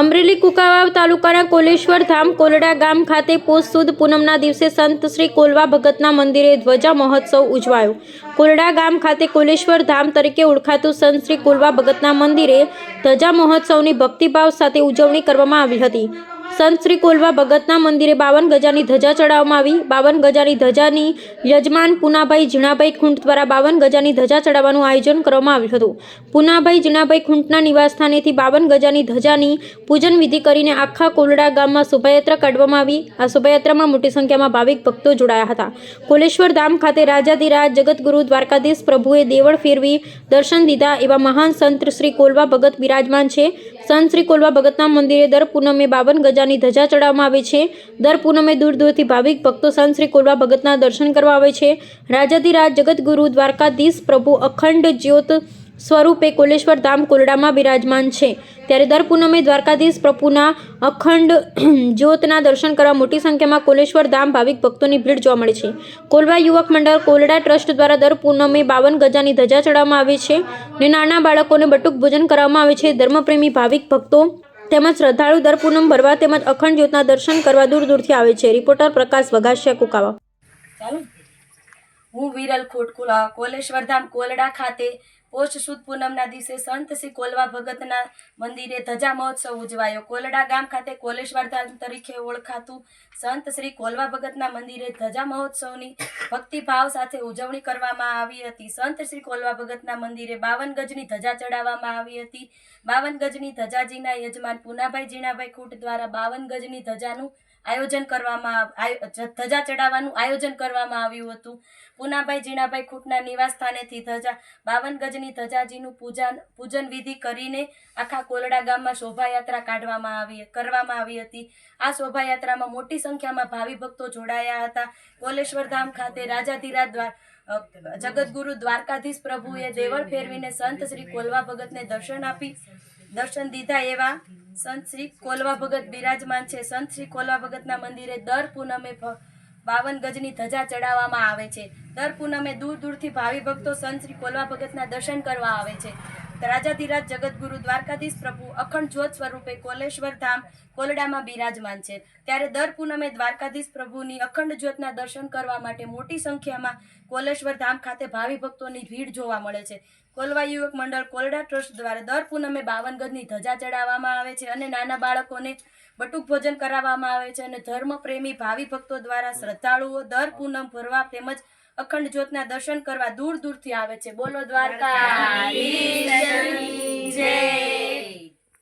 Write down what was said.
અમરેલી કુકાવાવ તાલુકાના કોલેશ્વર ધામ કોલડા ગામ ખાતે પોષ સુદ પૂનમના દિવસે સંત શ્રી કોલવા ભગતના મંદિરે ધ્વજા મહોત્સવ ઉજવાયો. કોલડા ગામ ખાતે કોલેશ્વર ધામ તરીકે ઓળખાતું સંત શ્રી કોલવા ભગતના મંદિરે ધ્વજા મહોત્સવની ભક્તિભાવ સાથે ઉજવણી કરવામાં આવી હતી. સંત શ્રી કોલવા ભગતના મંદિરે બાવન ગજાની ધજા ચડાવવામાં આવી. બાવન ગજાની ધજાની યજમાન પુનાભાઈ ઝીણાભાઈ ખૂંટ દ્વારા બાવન ગજાની ધજા ચડાવવાનું આયોજન કરવામાં આવ્યું હતું. પુનાભાઈ ઝીણાભાઈ ખૂંટના નિવાસસ્થાનેથી બાવન ગજાની ધજાની પૂજન વિધિ કરીને આખા કોલડા ગામમાં શોભાયાત્રા કાઢવામાં આવી. આ શોભાયાત્રામાં મોટી સંખ્યામાં ભાવિક ભક્તો જોડાયા હતા. કોલેશ્વર ધામ ખાતે રાજાધિરાજ જગતગુરુ દ્વારકાધીશ પ્રભુએ દેવળ ફેરવી દર્શન દીધા એવા મહાન સંત શ્રી કોલવા ભગત બિરાજમાન છે. સંત શ્રી કોલવા ભગતના મંદિરે દર પૂનમે બાવન ગજાની ધજા ચડાવવામાં આવે છે. દર પૂનમે દૂર દૂરથી ભાવિક ભક્તો સંત શ્રી કોલવા ભગતના દર્શન કરવા આવે છે. રાજાધિરાજ જગતગુરુ દ્વારકાધીશ પ્રભુ અખંડ જ્યોત સ્વરૂપે કોલેશ્વર ધામ કોલડામાં બિરાજમાન છે. ત્યારે દર પૂનમે દ્વારકાધીશ પ્રભુના અખંડ જ્યોતના દર્શન કરવા મોટી સંખ્યામાં કોલેશ્વર ધામ ભાવિક ભક્તોની ભીડ જોવા મળે છે. કોલવા યુવક મંડળ કોલડા ટ્રસ્ટ દ્વારા દર પૂનમે બાવન ગજાની ધજા ચડાવવામાં આવે છે અને નાના બાળકોને બટુક ભોજન કરવામાં આવે છે. ધર્મપ્રેમી ભાવિક ભક્તો તેમજ શ્રદ્ધાળુ દર પૂનમ ભરવા તેમજ અખંડ જ્યોતના દર્શન કરવા દૂર દૂરથી આવે છે. રિપોર્ટર પ્રકાશ વઘાસિયા કુકાવા. ચાલો. હું વિરલ ખોટકુલા કોલેશ્વરધામ કોલડા ખાતે પોષ સુદ પૂનમના દિવસે સંત શ્રી કોલવા ભગતના મંદિરે ધજા મહોત્સવ ઉજવાયો. કોલડા ગામ ખાતે કોલેશ્વર ધામ તરીકે ઓળખાતું સંત શ્રી કોલવા ભગતના મંદિરે ધજા મહોત્સવની ભક્તિભાવ સાથે ઉજવણી કરવામાં આવી હતી. સંત શ્રી કોલવા ભગતના મંદિરે બાવન ગજની ધજા ચડાવવામાં આવી હતી. બાવન ગજની ધજાજીના યજમાન પુનાભાઈ જીણાભાઈ ખૂટ દ્વારા બાવન ગજની ધજાનું આયોજન કરવામાં ધજા ચડાવવાનું આયોજન કરવામાં આવ્યું હતું. પૂનાભાઈ જીણાભાઈ ખૂટના નિવાસ સ્થાનેથી ધજા, બાવન ગજની ધજાજીનું પૂજન પૂજન વિધિ કરીને આખા કોલડા ગામમાં શોભાયાત્રા કાઢવામાં આવી, કરવામાં આવી હતી. આ શોભાયાત્રામાં મોટી સંખ્યામાં ભાવિ ભક્તો જોડાયા હતા. કોલેશ્વર ધામ ખાતે રાજાધીરાજ દ્વાર જગતગુરુ દ્વારકાધીશ પ્રભુએ દેવળ ફેરવીને સંત શ્રી કોલવા ભગતને દર્શન આપી, દર્શન દીધા એવા સંત શ્રી કોલવા ભગત બિરાજમાન છે. સંત શ્રી કોલવા ભગતના મંદિરે દર પૂનમે બાવન ગજની ધજા ચડાવવામાં આવે છે. દર પૂનમે દૂર દૂરથી ભાવિ ભક્તો સંત શ્રી કોલવા ભગતના દર્શન કરવા આવે છે. રાજાધિરાજ જગતગુરુ દ્વારકાધીશ પ્રભુ અખંડ જ્યોત સ્વરૂપે કોલેશ્વર ધામ કોલડામાં બિરાજમાન છે. ત્યારે દર પૂનમે દ્વારકાધીશ પ્રભુની અખંડ જ્યોતના દર્શન કરવા માટે મોટી સંખ્યામાં કોલેશ્વર ધામ ખાતે ભાવિ ભક્તોની ભીડ જોવા મળે છે. કોલવા યુવક મંડળ કોલડા ટ્રસ્ટ દ્વારા દર પૂનમે બાવન ગજની ધજા ચડાવવામાં આવે છે અને નાના બાળકોને બટુક ભોજન કરાવવામાં આવે છે અને ધર્મપ્રેમી ભાવિ ભક્તો દ્વારા શ્રદ્ધાળુઓ દર પૂનમ ભરવા તેમજ અખંડ જ્યોતના દર્શન કરવા દૂર દૂરથી આવે છે. બોલો દ્વારકા જય.